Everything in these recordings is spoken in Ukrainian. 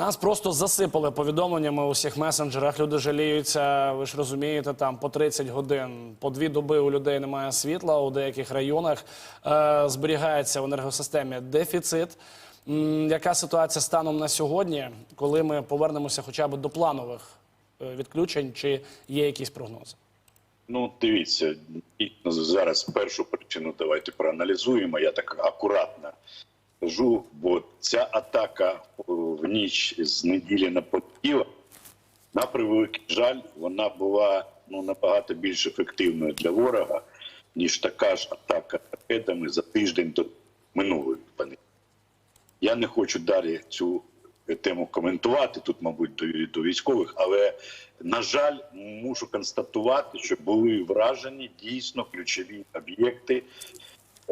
Нас просто засипали повідомленнями у всіх месенджерах. Люди жаліються. Ви ж розумієте, там по 30 годин, по дві доби у людей немає світла. У деяких районах е, зберігається в енергосистемі дефіцит. М, яка ситуація станом на сьогодні, коли ми повернемося хоча б до планових е, відключень, чи є якісь прогнози? Ну, дивіться, зараз першу причину давайте проаналізуємо. Я так акуратно кажу, бо ця атака в ніч з неділі на понеділок, на превеликий жаль, вона була ну набагато більш ефективною для ворога, ніж така ж атака ракетами за тиждень до минулої понеділка. Я не хочу далі цю тему коментувати тут, мабуть, до, до військових, але на жаль, мушу констатувати, що були вражені дійсно ключові об'єкти е,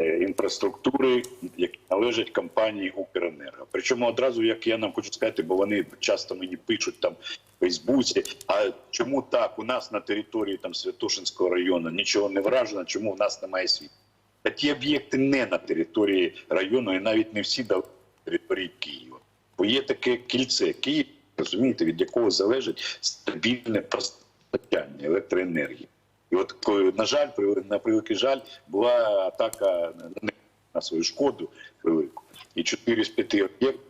інфраструктури, які належать компанії Укренерго. Причому одразу, як я нам хочу сказати, бо вони часто мені пишуть там в Фейсбуці. А чому так? У нас на території там Святошинського району нічого не вражено, чому в нас немає світла? Та ті об'єкти не на території району, і навіть не всі на території Києва. Бо є таке кільце Київ, розумієте, від якого залежить стабільне постачання електроенергії. І от на жаль, на превеликий жаль, була атака на- свою шкоду велику. І 4 з 5 об'єктів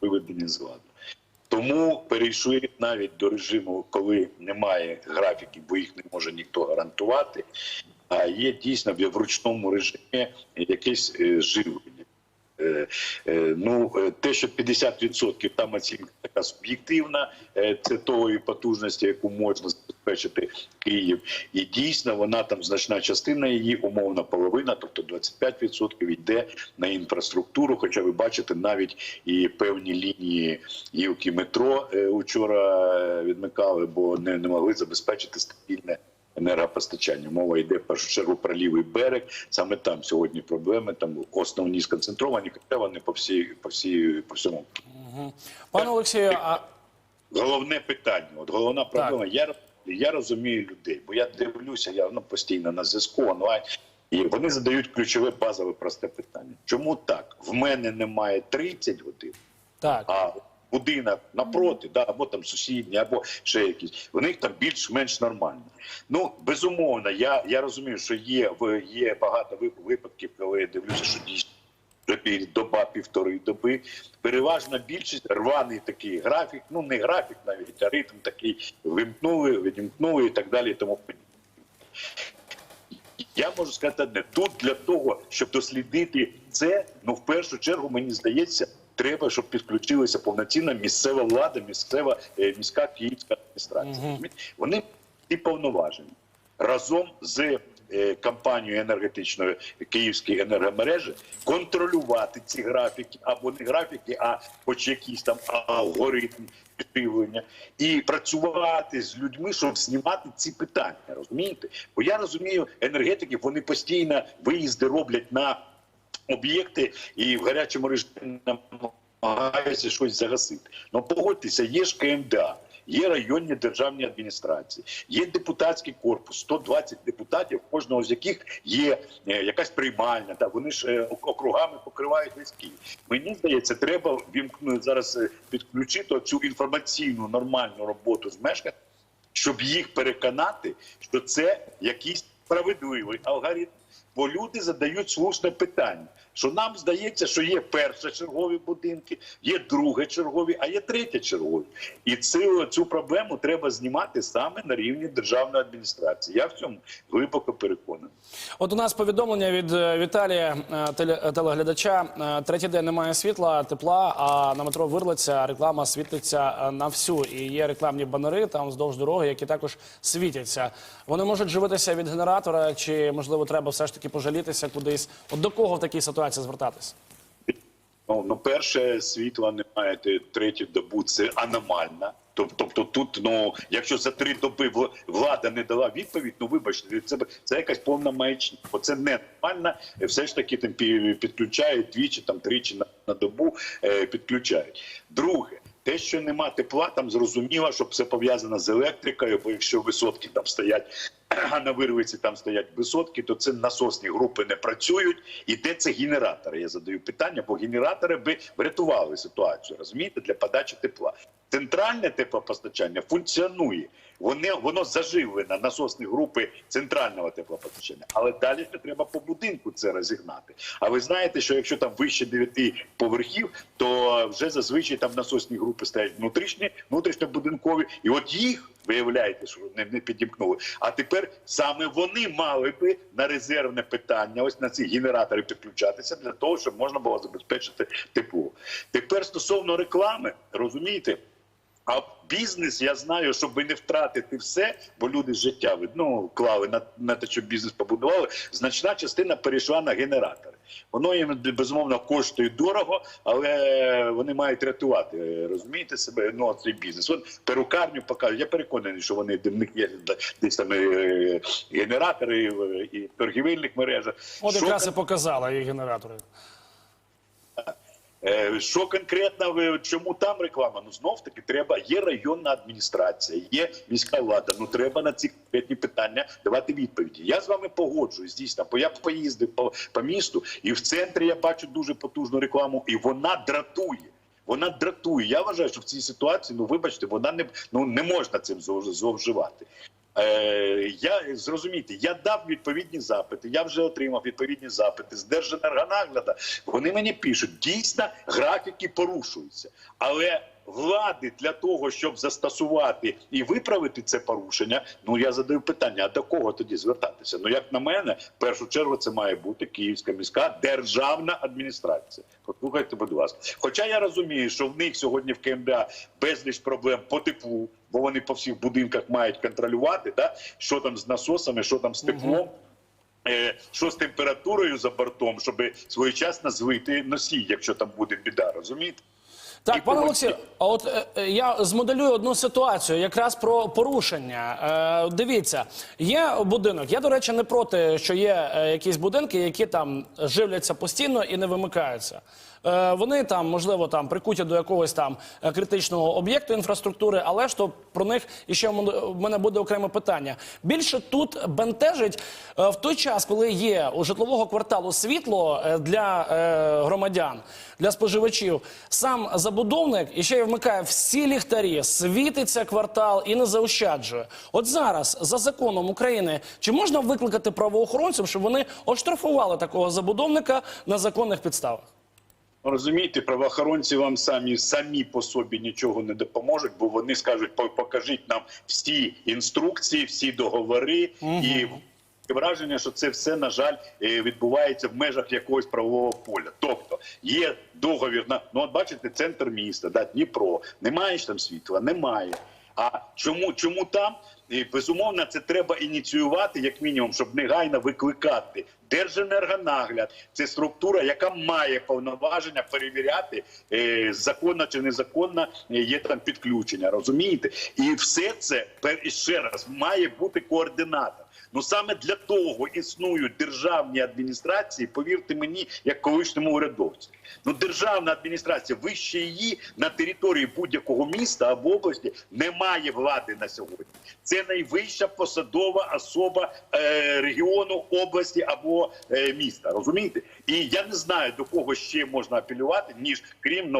виведені з ладу. Тому перейшли навіть до режиму, коли немає графіків, бо їх не може ніхто гарантувати. А є дійсно в ручному режимі якесь е, живлення. Е, е, Ну, те, що 50% там оцінка така суб'єктивна, це тої потужності, яку можна забезпечити Київ. І дійсно вона там значна частина її, умовна половина, тобто 25% йде на інфраструктуру. Хоча ви бачите навіть і певні лінії гілки метро е, учора е, відмикали, бо не, не могли забезпечити стабільне енергопостачання. Мова йде в першу чергу про лівий берег. Саме там сьогодні проблеми. Там основні сконцентровані, хоча вони по всій, по всій, по всьому. Пане Олексію, а Головне питання. От головна проблема. Я я розумію людей, бо я дивлюся, я ну, постійно на зв'язку онлайн. І вони задають ключове базове просте питання. Чому так? В мене немає 30 годин, так. а будинок напроти, да, або там сусідні, або ще якісь. В них там більш-менш нормально. Ну безумовно, я, я розумію, що є є багато вип- випадків, коли я дивлюся, що дійсно доба, півтори доби. Переважна більшість рваний такий графік. Ну не графік, навіть а ритм такий вимкнули, відімкнули і так далі. і Тому. Я можу сказати одне, тут для того, щоб дослідити це, ну в першу чергу мені здається, треба, щоб підключилася повноцінна місцева влада, місцева е, міська київська адміністрація. Вони ті повноважені разом з е, компанією енергетичною Київської енергомережі контролювати ці графіки або не графіки, а хоч якийсь там алгоритм підживлення і працювати з людьми, щоб знімати ці питання. Розумієте? Бо я розумію, енергетики вони постійно виїзди роблять на об'єкти і в гарячому режимі намагаються щось загасити. Ну погодьтеся, є ж КМДА. Є районні державні адміністрації, є депутатський корпус, 120 депутатів, кожного з яких є е, якась приймальня. Та вони ж е, округами покривають весь Київ. Мені здається, треба вімкнути зараз е, підключити цю інформаційну нормальну роботу з мешканцями, щоб їх переконати, що це якийсь справедливий алгоритм. Бо люди задають слушне питання, що нам здається, що є першочергові будинки, є другочергові, а є третєчергові. І цю, цю проблему треба знімати саме на рівні державної адміністрації. Я в цьому глибоко переконаний. От у нас повідомлення від е, Віталія, е, телеглядача. Е, Третій день немає світла, тепла, а на метро Вирлиця реклама світиться на всю. І є рекламні банери там вздовж дороги, які також світяться. Вони можуть живитися від генератора, чи можливо треба все ж таки пожалітися кудись. От до кого в такій ситуації звертатись? Ну, ну перше, світла немає третю добу, це аномально. Тоб- Тобто тут, ну якщо за три доби влада не дала відповідь, ну вибачте, це це якась повна маячня. Бо це ненормально. Е, Все ж таки там підключають двічі, там тричі на, на добу е, підключають. Друге. Те, що нема тепла, там зрозуміло, що все пов'язано з електрикою, бо якщо висотки там стоять а на вирвиці там стоять висотки, то це насосні групи не працюють. І де це генератори? Я задаю питання, бо генератори би врятували ситуацію, розумієте, для подачі тепла. Центральне теплопостачання функціонує. Вони, воно заживлено, насосні групи центрального теплопостачання. Але далі ще треба по будинку це розігнати. А ви знаєте, що якщо там вище 9 поверхів, то вже зазвичай там насосні групи стоять внутрішні, внутрішньобудинкові, і от їх виявляєте, що не, не підімкнули. А тепер саме вони мали би на резервне питання, ось на ці генератори підключатися для того, щоб можна було забезпечити тепло. Тепер стосовно реклами, розумієте. А бізнес, я знаю, щоб не втратити все, бо люди життя ну, клали на, на те, щоб бізнес побудували. Значна частина перейшла на генератори. Воно їм безумовно коштує дорого, але вони мають рятувати. Розумієте себе? Ну цей бізнес. От перукарню покажуть. Я переконаний, що вони в них є десь там е, генератори і торгівельних мережах. От якраз і показала і генератори. Е, Що конкретно ви чому там реклама? Ну знов таки треба. Є районна адміністрація, є міська влада. Ну треба на ці конкретні питання давати відповіді. Я з вами погоджуюсь, дійсно, бо я поїздив по, по місту, і в центрі я бачу дуже потужну рекламу, і вона дратує. Вона дратує. Я вважаю, що в цій ситуації, ну вибачте, вона не ну не можна цим зловживати. Е, я зрозумійте, я дав відповідні запити. Я вже отримав відповідні запити з Держенергонагляда. Вони мені пишуть, дійсно графіки порушуються, але влади для того, щоб застосувати і виправити це порушення. Ну я задаю питання: а до кого тоді звертатися? Ну як на мене, в першу чергу це має бути Київська міська державна адміністрація. Послухайте, будь ласка. Хоча я розумію, що в них сьогодні в КМДА безліч проблем по теплу, бо вони по всіх будинках мають контролювати, да? що там з насосами, що там з теплом. Е, Що з температурою за бортом, щоб своєчасно звити носій, якщо там буде біда, розумієте? Так, пане Олексію, а от е, е, я змоделюю одну ситуацію, якраз про порушення. Е, дивіться, є будинок. Я, до речі, не проти, що є е, якісь будинки, які там живляться постійно і не вимикаються. Е, вони там, можливо, там прикуті до якогось там е, критичного об'єкту інфраструктури, але ж то про них іще в мене- буде окреме питання. Більше тут бентежить е, в той час, коли є у житлового кварталу світло для громадян, для споживачів, сам забудовник іще й вмикає всі ліхтарі, світиться квартал і не заощаджує. От зараз за законом України чи можна викликати правоохоронців, щоб вони оштрафували такого забудовника на законних підставах? Розумієте, правоохоронці вам самі самі по собі нічого не допоможуть, бо вони скажуть: «По- покажіть нам всі інструкції, всі договори і. Враження, що це все на жаль е, відбувається в межах якогось правового поля. Тобто є договір на ну от бачите, центр міста, да, Дніпро. Немає ж там світла, немає. А чому чому там? І, безумовно, це треба ініціювати, як мінімум, щоб негайно викликати Держенергонагляд. Це структура, яка має повноваження перевіряти е, законно чи незаконно е, є там підключення. Розумієте? І все це ще раз має бути координатор. Ну саме для того існують державні адміністрації. Повірте мені, як колишньому урядовцю. Ну державна адміністрація вище її на території будь-якого міста або області немає влади на сьогодні. Це найвища посадова особа е, регіону, області або е, міста. Розумієте? І я не знаю до кого ще можна апелювати, ніж крім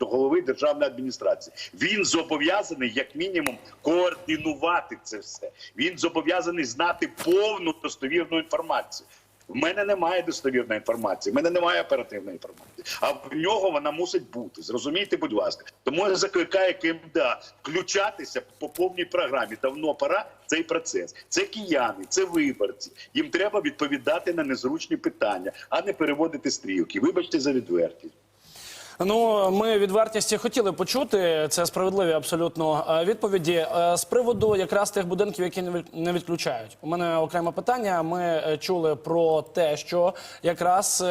до голови державної адміністрації. Він зобов'язаний, як мінімум, координувати це все. Він зобов'язаний знати повну достовірну інформацію. В мене немає достовірної інформації, в мене немає оперативної інформації. А в нього вона мусить бути. Зрозумійте, будь ласка. Тому я закликаю КМДА включатися по повній програмі. Давно пора цей процес. Це кияни, це виборці. Їм треба відповідати на незручні питання, а не переводити стрілки. Вибачте за відвертість. Ну, ми від вартісті хотіли почути. Це справедливі абсолютно е, відповіді. Е, З приводу якраз тих будинків, які не відключають. У мене окреме питання. Ми е, чули про те, що якраз.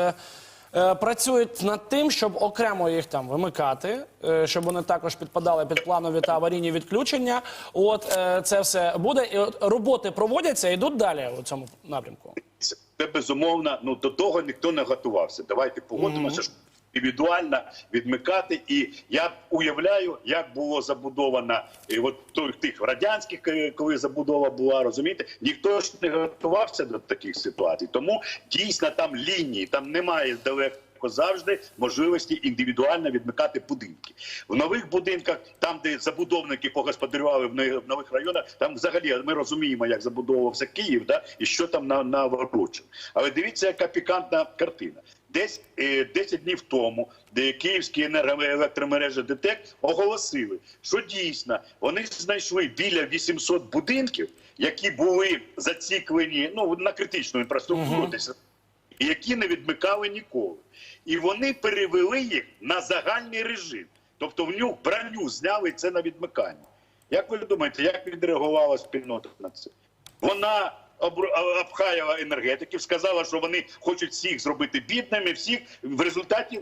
Працюють над тим, щоб окремо їх там вимикати, щоб вони також підпадали під планові та аварійні відключення. От це все буде. І от роботи проводяться, йдуть далі у цьому напрямку. Це безумовно. Ну до того ніхто не готувався. Давайте погодимося. що індивідуально відмикати. І я уявляю, як було забудовано е, от тих радянських, е, коли забудова була, розумієте, ніхто ж не готувався до таких ситуацій. Тому дійсно там лінії, там немає далеко. Завжди можливості індивідуально відмикати будинки в нових будинках, там де забудовники погосподарювали в нових районах. Там взагалі ми розуміємо, як забудовувався Київ, да і що там на наворочено. Але дивіться, яка пікантна картина. Десь е, 10 днів тому, де київські енергоелектромережі ДТЕК оголосили, що дійсно вони знайшли біля 800 будинків, які були зациклені ну на критичну інфраструктуру, десь які не відмикали ніколи. І вони перевели їх на загальний режим. Тобто в нього броню зняли це на відмикання. Як ви думаєте, як відреагувала спільнота на це? Вона обр- а- обхаяла енергетиків, сказала, що вони хочуть всіх зробити бідними. Всіх в результаті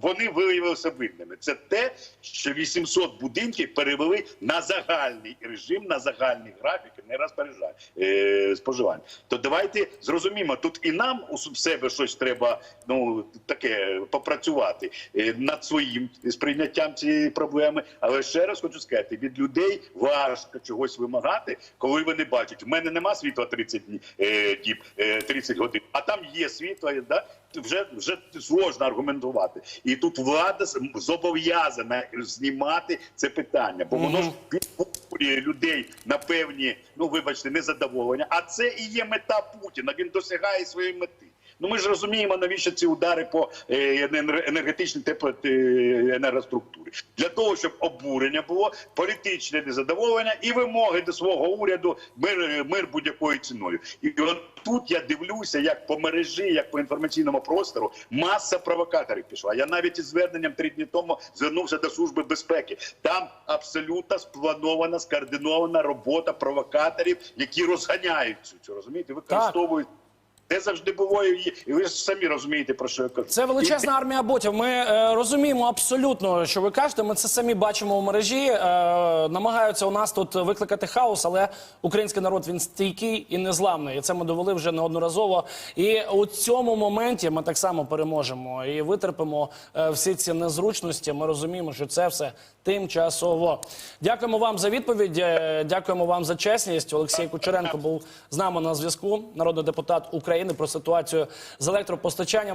вони виявилися бідними. Це те, що 800 будинків перевели на загальний режим, на загальний графік, не розпоряджання е, споживання. То давайте зрозуміємо, тут і нам у себе щось треба ну таке попрацювати е, над своїм сприйняттям цієї проблеми. Але ще раз хочу сказати: від людей важко чогось вимагати, коли вони бачать, в мене нема світла 30 днів е, діб, е, 30 годин, а там є світло, да? вже вже сложно аргументувати. І тут влада зобов'язана знімати це питання, бо воно ж підбурює людей на певні, ну вибачте, незадоволення. А це і є мета Путіна. Він досягає своєї мети. Ну ми ж розуміємо, навіщо ці удари по е, енер- енергетичній теплоенергоструктурі. Для того, щоб обурення було, політичне незадоволення і вимоги до свого уряду мир, мир будь-якою ціною. І от тут я дивлюся, як по мережі, як по інформаційному простору маса провокаторів пішла. Я навіть із зверненням три дні тому звернувся до служби безпеки. Там абсолютно спланована, скоординована робота провокаторів, які розганяють цю, цю розумієте, використовують. Це завжди було, і ви ж самі розумієте, про що я кажу. Це величезна армія ботів. Ми е, розуміємо абсолютно, що ви кажете. Ми це самі бачимо в мережі. Е, намагаються у нас тут викликати хаос, але український народ він стійкий і незламний. І це ми довели вже неодноразово. І у цьому моменті ми так само переможемо і витерпимо е, всі ці незручності. Ми розуміємо, що це все тимчасово. Дякуємо вам за відповідь. е, Дякуємо вам за чесність. Олексій Кучеренко був з нами на зв'язку. Народний депутат України про ситуацію з електропостачанням.